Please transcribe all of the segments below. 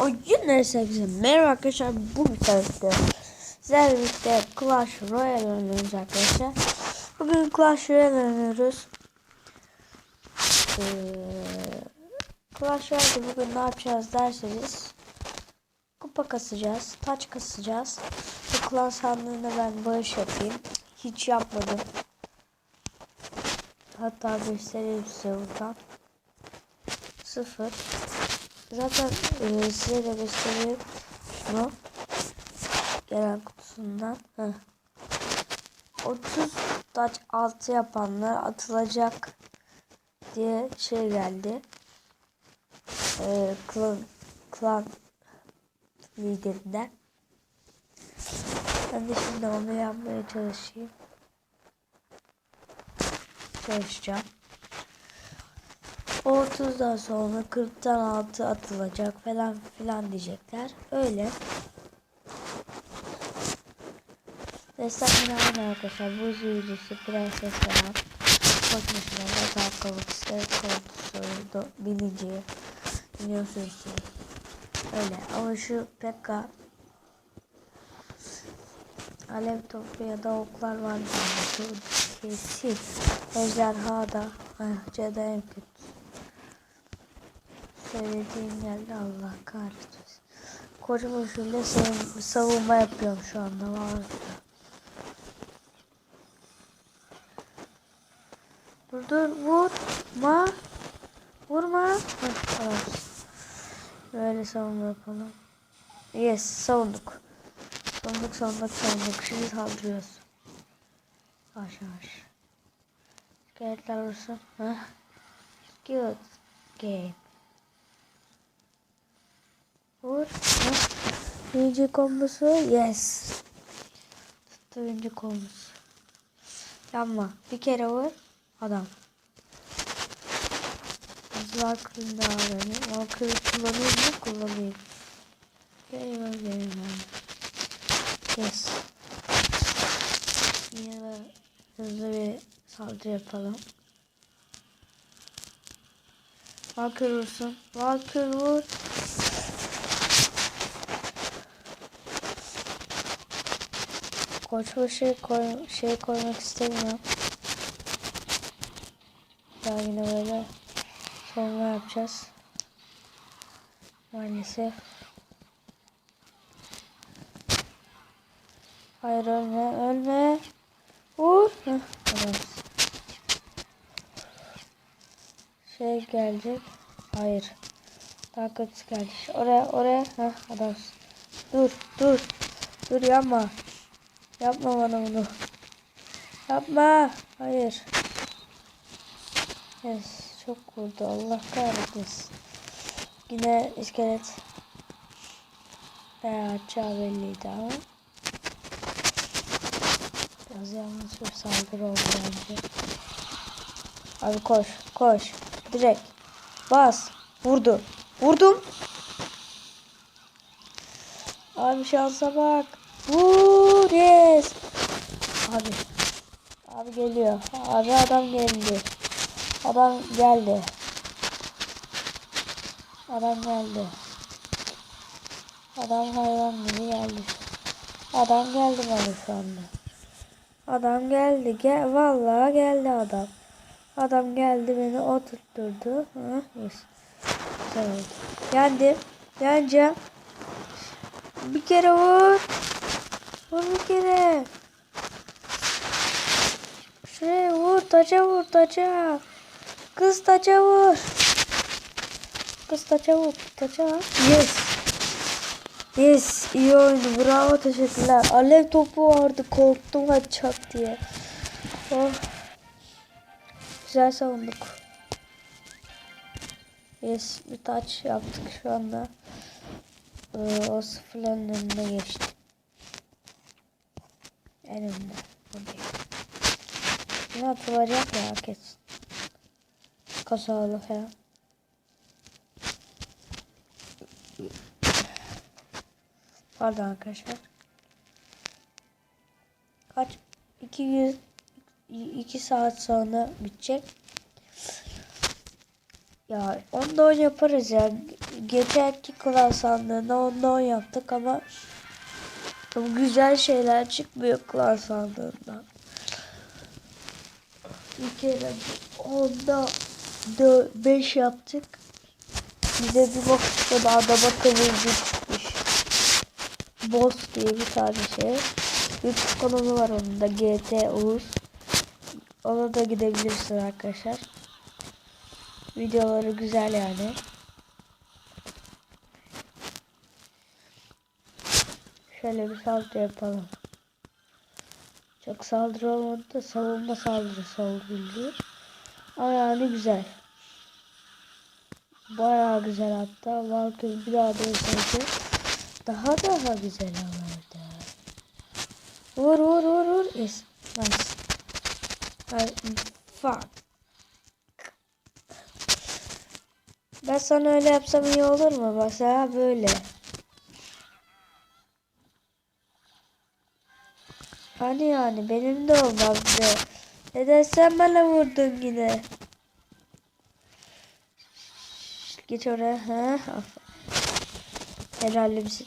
Oyun sevgili merhaba arkadaşlar bu videoda sizlerle birlikte Clash Royale oynuyoruz arkadaşlar. Bugün Clash Royale oynuyoruz. Ee, Clash Royale'de bugün ne yapacağız derseniz Kupa kasacağız, taç kasacağız. Bu klan sandığında ben bağış yapayım. Hiç yapmadım. Hatta göstereyim size buradan. Sıfır Zaten e, size de göstereyim şunu. Gelen kutusundan. Heh. 30 taç altı yapanlar atılacak diye şey geldi. E, klan, klan liderinden. Ben de şimdi onu yapmaya çalışayım. Çalışacağım. O 30'dan sonra 40'tan altı atılacak falan filan diyecekler. Öyle. Destekler aynı arkadaşlar. Buz yüzüsü, prenses falan. Koşmasına da kalkalık ister korkusu, binici, milyon sürüsü. Öyle. Ama şu Pekka Alev topu ya da oklar var. Şu kesin. Ejderha da. Ah, Ceda en kötü. Söylediğim geldi Allah kahretsin. Kocaman şöyle savun savunma yapıyorum şu anda var. Dur dur vurma. Vurma. Heh. Böyle savunma yapalım. Yes savunduk. Savunduk savunduk savunduk. Şimdi saldırıyoruz. Yavaş yavaş. Şikayetler olsun. Heh. Good game. Vur. Heh. Birinci kombosu. Yes. Tuttu birinci kombosu. Yanma. Bir kere vur. Adam. Hızlar kırında beni. Walker kullanayım mı? Kullanayım. Gelin gelin Yes. Yine de hızlı bir saldırı yapalım. Walker vursun. Walker vur. Koç şey, koy, şey koymak istemiyorum. Daha yine böyle sonra yapacağız. Maalesef. Hayır ölme ölme. Vur. Heh. Şey gelecek. Hayır. Daha kötüsü geldi. Oraya oraya. Heh, adam. Dur dur. Dur yapma. Yapma bana bunu. Yapma. Hayır. Yes. Çok vurdu. Allah kahretmesin. Yine iskelet. Bayağı açağı belliydi ama. Biraz yanlış bir saldırı oldu bence. Abi koş. Koş. Direkt. Bas. Vurdu. Vurdum. Abi şansa bak. Vur. Yes. Abi. Abi geliyor. Abi adam geldi. Adam geldi. Adam geldi. Adam hayvan gibi geldi. Adam geldi bana şu anda. Adam geldi. Gel vallahi geldi adam. Adam geldi beni o tutturdu. Ha, yes. Tamam. Yendim. Yeneceğim. Bir kere vur. Vur bir kere. Şuraya vur. Taça vur. Taça. Kız taça vur. Kız taça vur. Taça. Yes. Yes. iyi oyundu. Bravo. Teşekkürler. Alev topu vardı. Korktum atacak diye. Oh. Güzel savunduk. Yes. Bir taç yaptık şu anda. Ee, o sıfırların önüne geçti. Önünde. Buradayım. Ne atılacak ya kesin. Kasalı falan. Pardon arkadaşlar. Kaç? 200 2 saat sonra bitecek. Ya onu da yaparız ya. geçenki klan sandığında onda 10 yaptık ama güzel şeyler çıkmıyor klan sandığından. Bir kere onda 5 yaptık. Bize bir bok çıkmadı adama çıkmış. Boss diye bir tane şey. YouTube kanalı var onun da GT Oğuz. Ona da gidebilirsin arkadaşlar. Videoları güzel yani. Şöyle bir saldırı yapalım. Çok saldırı olmadı da savunma saldırısı oldu bildiğin. Yani güzel. Bayağı güzel hatta. Valkyrie bir daha dönseydi daha daha güzel olurdu. Vur vur vur vur. Yes. Nice. Fuck. Ben sana öyle yapsam iyi olur mu? Mesela böyle. Hani yani benim de olmazdı. Neden sen bana vurdun yine? Geç oraya. Ha? Helallimsin.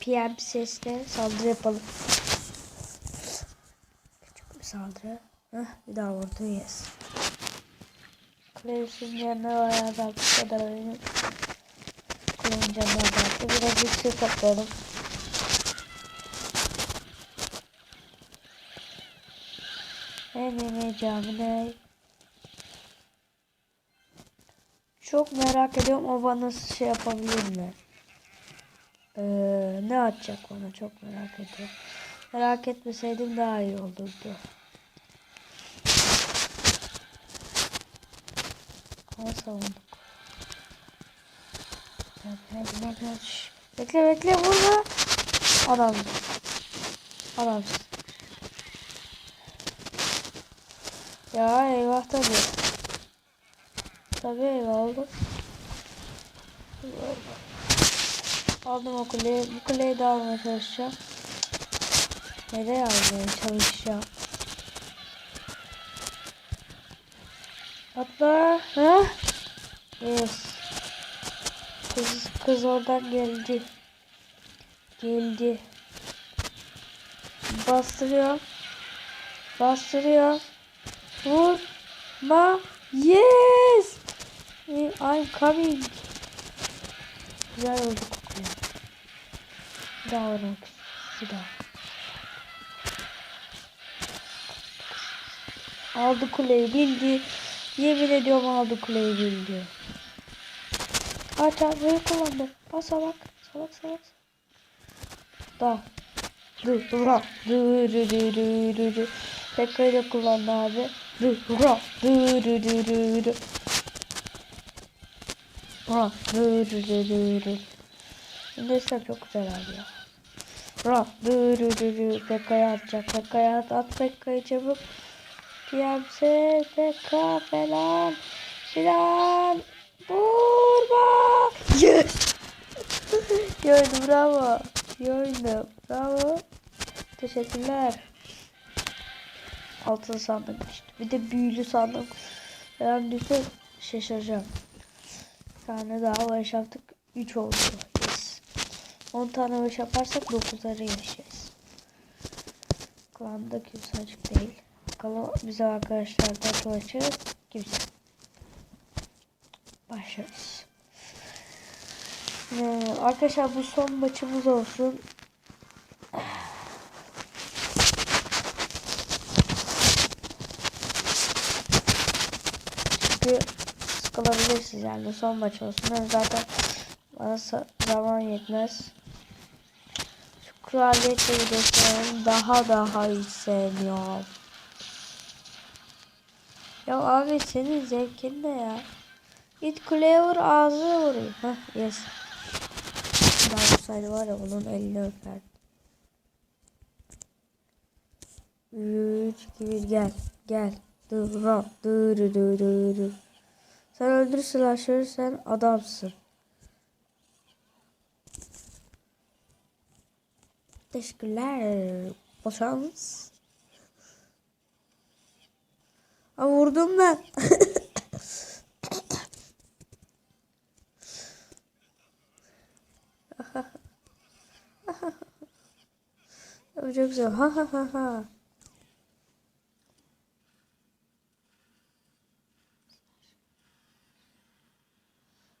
PM sesle saldırı yapalım. Küçük bir saldırı. Heh, bir daha vurdu yes. Clears'ın yanına bayağı azalttı. O da benim Kulağın canına azalttı. Biraz yüksek toplayalım. Enemy camine. Çok merak ediyorum o bana şey yapabilir mi? Ee, ne atacak bana çok merak ediyorum. Merak etmeseydim daha iyi olurdu. Ama savunduk. Bekle bekle bekle. Bekle vurma. Adam. Adam. Ya eyvah tabi. Tabi eyvah oldu. Aldım o kuleyi. Bu kuleyi de almaya çalışacağım. Nereye almaya çalışacağım? Atla. Ha? Yes. Kız, kız oradan geldi. Geldi. Bastırıyor. Bastırıyor. Vurma. Yes. I'm coming. Güzel oldu kokuyor. Daha daha. Aldı kuleyi bildi. Yemin ediyorum aldı kuleyi bildi. Aç abi kullandı. Bas salak. Salak salak. Da. Dur dur dur dur dur dur dur. Pekka'yı da kullandı abi. Dur dur dur dur dur dur. Ha dur dur dur dur ise çok güzel abi ya. Ra dur dur dur. Pekka'ya atacak. Pekka'ya at at Pekka'yı çabuk. Piyamse Pekka falan filan. Vurma. Yes. Gördüm bravo. Gördüm. Bravo. Teşekkürler. Altın sandık işte. Bir de büyülü sandık. Ben düşse şaşıracağım. Bir tane daha baş yaptık. 3 oldu. Yes. 10 tane baş yaparsak 9'ları yaşayacağız. Klanda kimse açık değil. Bakalım bize arkadaşlardan dolaşır. Kimse. Başlarız. Ee, arkadaşlar bu son maçımız olsun. Çünkü sıkılabilirsiniz yani son maç olsun. Ben zaten bana zaman yetmez. Şu kraliyetle videolarını daha daha hiç sevmiyorum. Ya abi senin zevkin ne ya? Git kuleye vur ağzına vurayım. Heh yes. Daha olsaydı var ya onun elini öperdi. 3 2 1 gel. Gel. Dur dur dur dur. Sen öldür slasher'ı sen adamsın. Teşekkürler. Boşans. Aa, vurdum ben. Abi çok güzel. Ha ha ha ha.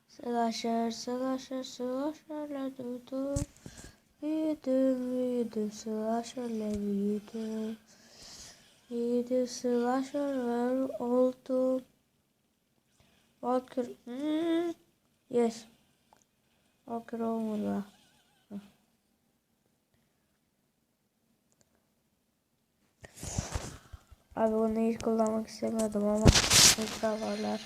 Slasher, slasher, slasherle duydum. Büyüdüm, büyüdüm, slasherle büyüdüm. Büyüdüm, slasherler oldum. Walker, hmm. yes. Walker olmadı. Abi bunu hiç kullanmak istemiyordum ama tekrar varlar.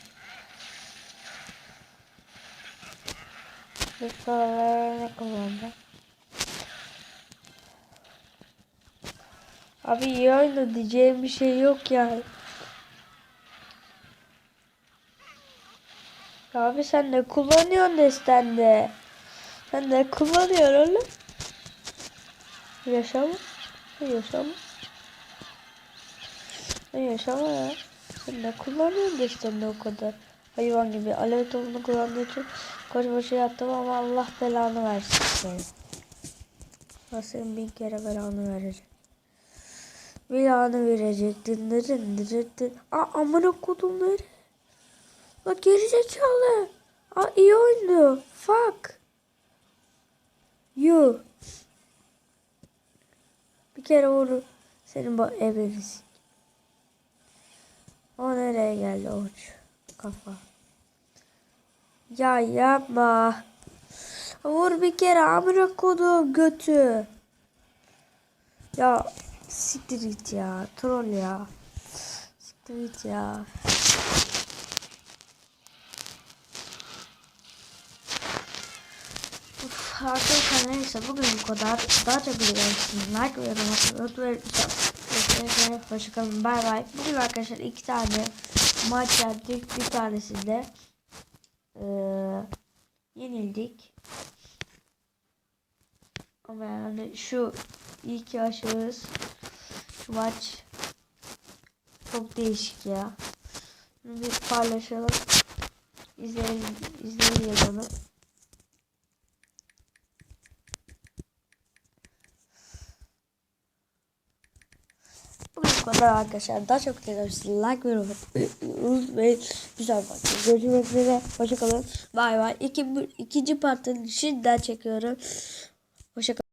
Tekrar ne kullandım? Abi iyi oynadı diyeceğim bir şey yok yani. Abi sen ne kullanıyorsun destende? Sen ne kullanıyorsun oğlum? Yaşama. Yaşama. Ne yaşama ya. Sen ne kullanıyorsun destende o kadar? Hayvan gibi alev topunu kullandığı için koş başı yattım ama Allah belanı versin seni. Nasıl bin kere belanı verecek. Belanı verecek. Dindirin dindirin. Aa amına kodum nere? La geri zekalı. Aa iyi oyundu. Fuck. You. Bir kere vurur. Senin bu ebeniz. O nereye geldi uç? Kafa. Ya yapma. Vur bir kere amına kodum götü. Ya siktir git ya. Troll ya. Siktir git ya. Uf, arkadaşlar neyse bugün bu kadar. Daha çok videolar için like ve yorum atmayı unutmayın. Görüşmek Hoşçakalın. Bay bay. Bugün arkadaşlar iki tane maç yaptık. Bir tanesinde eee yenildik. Ama yani şu ilk yaşıyoruz. Şu maç çok değişik ya. Bunu bir paylaşalım. İzleyin, izleyin yazalım. Kadar arkadaşlar. Daha çok televizyonu like ve unutmayın. Güzel bak. Görüşmek üzere. Hoşçakalın. Bay bay. İki, ikinci partını şimdiden çekiyorum. Hoşçakalın.